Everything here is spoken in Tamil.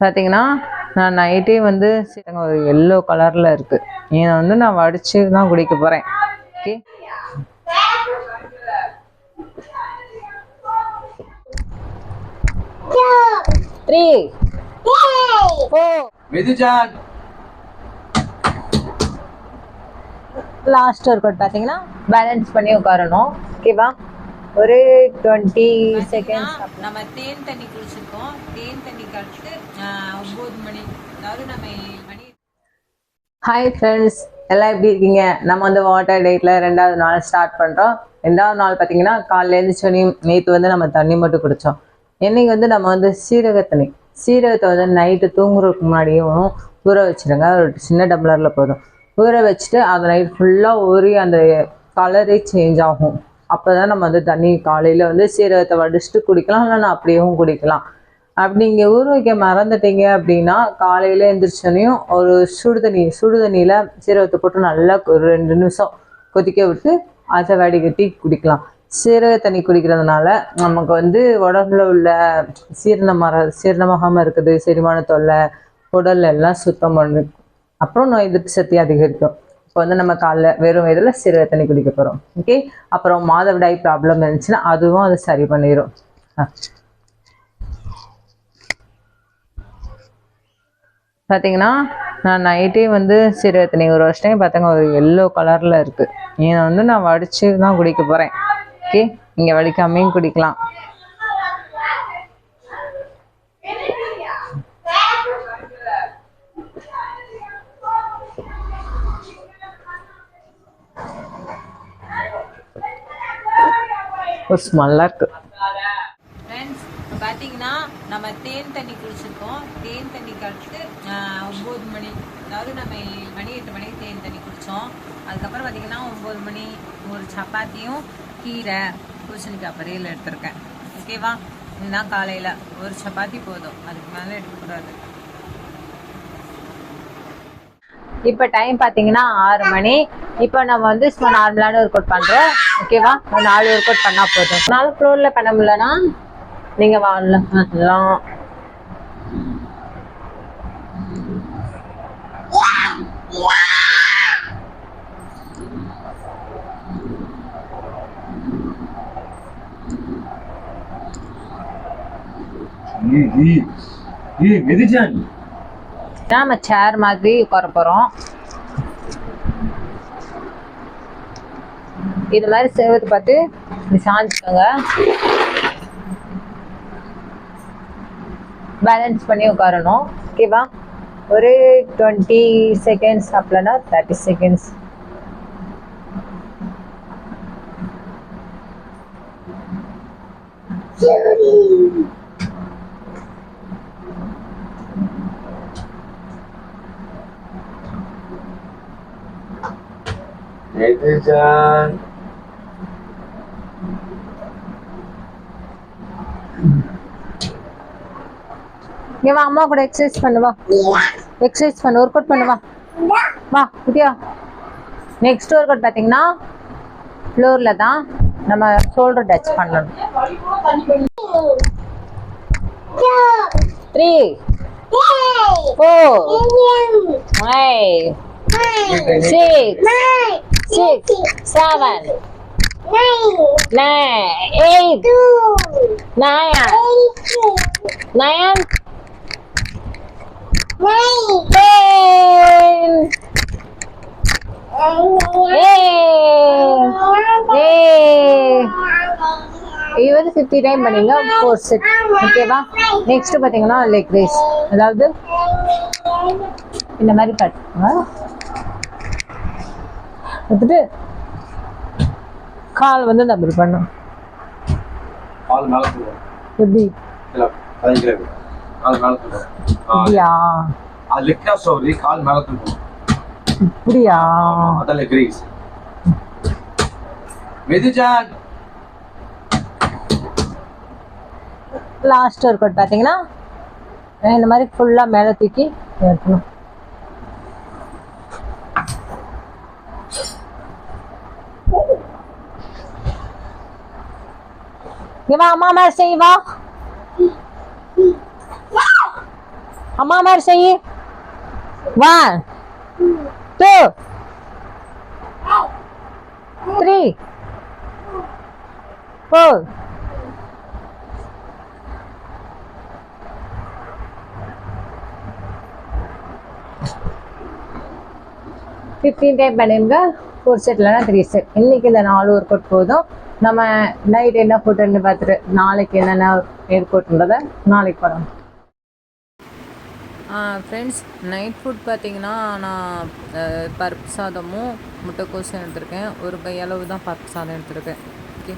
பார்த்தீங்கன்னா நான் நைட்டே வந்து ஒரு எல்லோ கலரில் இருக்குது இதை வந்து நான் வடித்து தான் குடிக்க போகிறேன் okay three four last work out பார்த்தீங்கன்னா பேலன்ஸ் பண்ணி உட்காரணும். ஓகேவா ஒரு டுவெண்ட்டி செகண்ட்ஸ் நம்ம தேன் தண்ணி குடிச்சிருக்கோம். தேன் தண்ணி கழிச்சு ஒம்பது மணி அதாவது நம்ம மணி. ஹாய் ஃப்ரெண்ட்ஸ் எல்லாம் எப்படி இருக்கீங்க? நம்ம வந்து வாட்டர் டேட்டில் ரெண்டாவது நாள் ஸ்டார்ட் பண்ணுறோம் ரெண்டாவது நாள் பார்த்தீங்கன்னா காலைல எழுந்திரிச்சோன்னே நேற்று வந்து நம்ம தண்ணி மட்டும் குடித்தோம் இன்னைக்கு வந்து நம்ம வந்து சீரக தண்ணி. சீரகத்தை வந்து நைட்டு தூங்குறதுக்கு முன்னாடியும் ஊற வச்சிருங்க. ஒரு சின்ன டம்ளரில் போதும். ஊற வச்சுட்டு அதை நைட் ஃபுல்லாக ஊறி அந்த கலரே சேஞ்ச் ஆகும். அப்போ தான் நம்ம வந்து தண்ணி காலையில் வந்து சீரகத்தை வடிச்சுட்டு குடிக்கலாம் இல்லைன்னா அப்படியும் குடிக்கலாம். அப்படி நீங்கள் ஊற வைக்க மறந்துட்டீங்க அப்படின்னா காலையில் எழுந்திரிச்சோனையும் ஒரு சுடு தண்ணி சுடு தண்ணியில் சீரகத்தை போட்டு நல்லா ஒரு ரெண்டு நிமிஷம் கொதிக்க விட்டு அதை வடிகட்டி குடிக்கலாம். சீரக தண்ணி குடிக்கிறதுனால நமக்கு வந்து உடம்புல உள்ள சீரணம் மர சீரணமாகாமல் இருக்குது செரிமான தொல்லை உடல் எல்லாம் சுத்தம் பண்ணு. அப்புறம் நோய் எதிர்ப்பு சக்தி அதிகரிக்கும். இப்போ வந்து நம்ம காலைல வெறும் வயதில் சிறு தண்ணி குடிக்க போகிறோம் ஓகே அப்புறம் மாதவிடாய் ப்ராப்ளம் இருந்துச்சுன்னா அதுவும் அது சரி பண்ணிடும் பார்த்தீங்கன்னா நான் நைட்டே வந்து சீரக தண்ணி ஒரு வருஷம் பார்த்தாங்க ஒரு எல்லோ கலரில் இருக்குது இதை வந்து நான் வடித்து தான் குடிக்க போகிறேன் ஓகே இங்கே வடிக்காமையும் குடிக்கலாம். Oh, ஒரு ஸ்மெல்லாக இருக்குது ஃப்ரெண்ட்ஸ் பார்த்தீங்கன்னா நம்ம தேன் தண்ணி குடிச்சிருக்கோம். தேன் தண்ணி கழிச்சு ஒம்பது மணி அதாவது நம்ம ஏழு மணி எட்டு மணிக்கு தேன் தண்ணி குடித்தோம் அதுக்கப்புறம் பார்த்தீங்கன்னா ஒம்பது மணி ஒரு சப்பாத்தியும் கீரை பூசணிக்காய் பொரியல் எடுத்திருக்கேன். ஓகேவா இதுதான் காலையில் ஒரு சப்பாத்தி போதும். அதுக்கு மேலே எடுக்கக்கூடாது. இப்போ டைம் பார்த்தீங்கன்னா ஆறு மணி. இப்போ நம்ம வந்து சும்மா நார்மலான ஒர்க் அவுட் பண்ணுறோம் ஓகேவா ஒரு நாலு ஒர்க் அவுட் பண்ணால் போதும். நாலு ஃப்ளோரில் பண்ண முடியலன்னா நீங்கள் வாழலாம் பண்ணலாம் ஏய் நம்ம சேர் மாதிரி உட்கார போகிறோம் இது மாதிரி செய்வது பார்த்து இப்படி சாஞ்சுக்கோங்க. பேலன்ஸ் பண்ணி உட்காரணும். ஓகேவா ஒரு டுவெண்ட்டி செகண்ட்ஸ் அப்படின்னா தேர்ட்டி செகண்ட்ஸ் மெதுஜான் இங்க வா அம்மா கூட எக்ஸசைஸ் பண்ணு வா. எக்ஸசைஸ் பண்ணு ஒர்க் அவுட் பண்ணு வா. வா குட்டியா. நெக்ஸ்ட் ஒர்க் அவுட் பார்த்தீங்கன்னா ஃப்ளோரில் தான் நம்ம ஷோல்டர் டச் பண்ணணும். Three four five six six seven, nine, eight, nine, nine, ten, இது வந்து ஃபிஃப்டி டைம் பண்ணீங்க ஃபோர் செட் ஓகேவா நெக்ஸ்ட் பார்த்தீங்கன்னா லெக் ரேஸ் அதாவது இந்த மாதிரி பார்த்துக்கோங்க எடுத்துட்டு கால் வந்து இப்படி பண்ணும் எப்படி? பதினஞ்சு கிலோ மேல தூக்கும் இப்படியா அது லெக்கா சோரி கால் மேல தூக்கும் இப்படியா அதான் லெக் ரீஸ் மெதுஜான். லாஸ்ட் ஒர்க் அவுட் பார்த்தீங்கன்னா இந்த மாதிரி ஃபுல்லாக மேலே தூக்கி எடுக்கணும் இங்க வா அம்மா மாதிரி செய் அம்மா மாதிரி செய். One two three four fifteen time பண்ணிருங்க. ஃபோர் செட்லனா த்ரீ செட் இன்னைக்கு இந்த நாலு ஒர்க் அவுட் போதும். நம்ம நைட் என்ன ஃபுட்டுன்னு பார்த்துட்டு நாளைக்கு என்னென்ன ஒர்க் நாளைக்கு பண்ணலாம் ஃப்ரெண்ட்ஸ் நைட் ஃபுட் பார்த்தீங்கன்னா நான் பருப்பு சாதமும் முட்டைக்கோசும் எடுத்திருக்கேன். ஒரு பையளவு தான் பருப்பு சாதம் எடுத்திருக்கேன். ஓகே